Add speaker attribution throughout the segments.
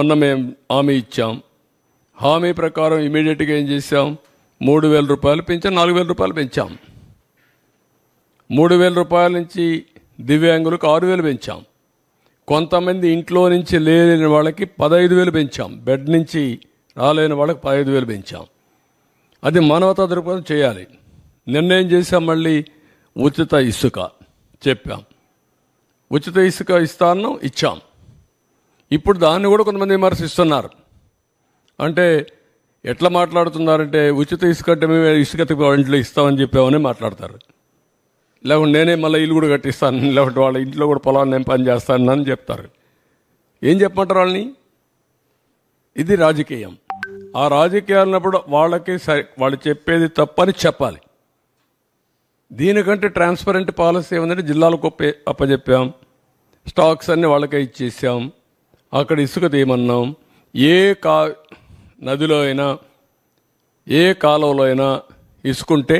Speaker 1: మొన్న మేము హామీ ఇచ్చాం. హామీ ప్రకారం ఇమీడియట్గా ఏం చేశాం? మూడు వేల రూపాయలు పెంచాం నాలుగు వేల రూపాయలు పెంచాం. మూడు వేల రూపాయల నుంచి దివ్యాంగులకు ఆరు వేలు పెంచాం. కొంతమంది ఇంట్లో నుంచి లేని వాళ్ళకి పదహైదు వేలు పెంచాం. బెడ్ నుంచి రాలేని వాళ్ళకి పదహైదు వేలు పెంచాం. అది మానవతా దృక్పథం చేయాలి. నిర్ణయం చేశాం మళ్ళీ ఉచిత ఇసుక చెప్పాం. ఉచిత ఇసుక ఇస్తాను ఇచ్చాం. ఇప్పుడు దాన్ని కూడా కొంతమంది విమర్శిస్తున్నారు. అంటే ఎట్లా మాట్లాడుతున్నారంటే ఉచిత ఇసుక అంటే మేము ఇసుక ఇంట్లో ఇస్తామని చెప్పామని మాట్లాడతారు. లేకుంటే నేనే మళ్ళీ ఇల్లు కూడా కట్టిస్తాను లేకుంటే వాళ్ళ ఇంట్లో కూడా పొలాన్ని నేను పని చేస్తాను అని చెప్తారు. ఏం చెప్పమంటారు వాళ్ళని? ఇది రాజకీయం. ఆ రాజకీయాలన్నప్పుడు వాళ్ళకి సరి వాళ్ళు చెప్పేది తప్పని చెప్పాలి. దీనికంటే ట్రాన్స్పరెంట్ పాలసీ ఏమందంటే జిల్లాలకు అప్పచెప్పాం. స్టాక్స్ అన్నీ వాళ్ళకే ఇచ్చేసాం. అక్కడ ఇసుక తీయమన్నాం. ఏ కా నదిలో అయినా ఏ కాలువలో అయినా ఇసుకుంటే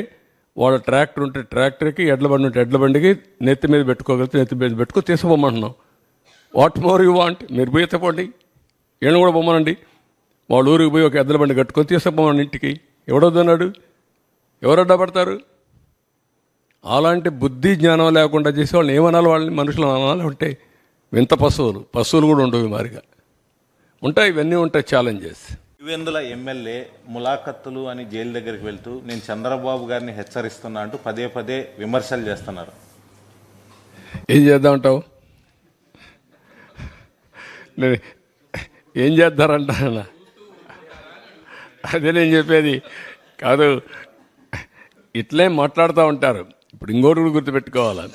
Speaker 1: వాళ్ళ ట్రాక్టర్ ఉంటే ట్రాక్టర్కి ఎడ్ల బండి ఉంటే ఎడ్ల బండికి నెత్తి మీద పెట్టుకోగలిగితే నెత్తి మీద పెట్టుకో తీసుకోమంటున్నాం వాట్ మోర్ యూ వాంట్ మీరు పోయి ఎత్తపోండి ఈయన కూడా పొమ్మనండి. వాళ్ళ ఊరికి పోయి ఒక ఎద్దుల బండి కట్టుకొని తీసుకుపోమని ఇంటికి. ఎవడొద్దన్నాడు? ఎవరు అడ్డపడతారు అలాంటి బుద్ధి జ్ఞానం లేకుండా చేసే వాళ్ళని ఏమనాలి? వాళ్ళని మనుషులు అనాలి ఉంటే వింత పశువులు. పశువులు కూడా ఉండవు మారిగా. ఉంటాయి ఇవన్నీ ఉంటాయి ఛాలెంజెస్
Speaker 2: పులివెందుల ఎమ్మెల్యే ములాఖత్తులు అని జైలు దగ్గరికి వెళ్తూ నేను చంద్రబాబు గారిని హెచ్చరిస్తున్నా అంటూ పదే పదే విమర్శలు చేస్తున్నారు.
Speaker 1: ఏం చేద్దామంటావు నేను ఏం చేద్దారంట అన్న అదే నేను చెప్పేది. కాదు ఇట్లే మాట్లాడుతూ ఉంటారు. ఇప్పుడు ఇంకోటి కూడా గుర్తుపెట్టుకోవాలి?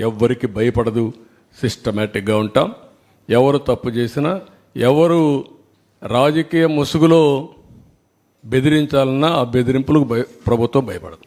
Speaker 1: ఎవ్వరికి భయపడదు. సిస్టమేటిక్గా ఉంటాం. ఎవరు తప్పు చేసినా ఎవరు రాజకీయ ముసుగులో బెదిరించాలన్నా ఆ బెదిరింపులకు భయ ప్రభుత్వం భయపడదు.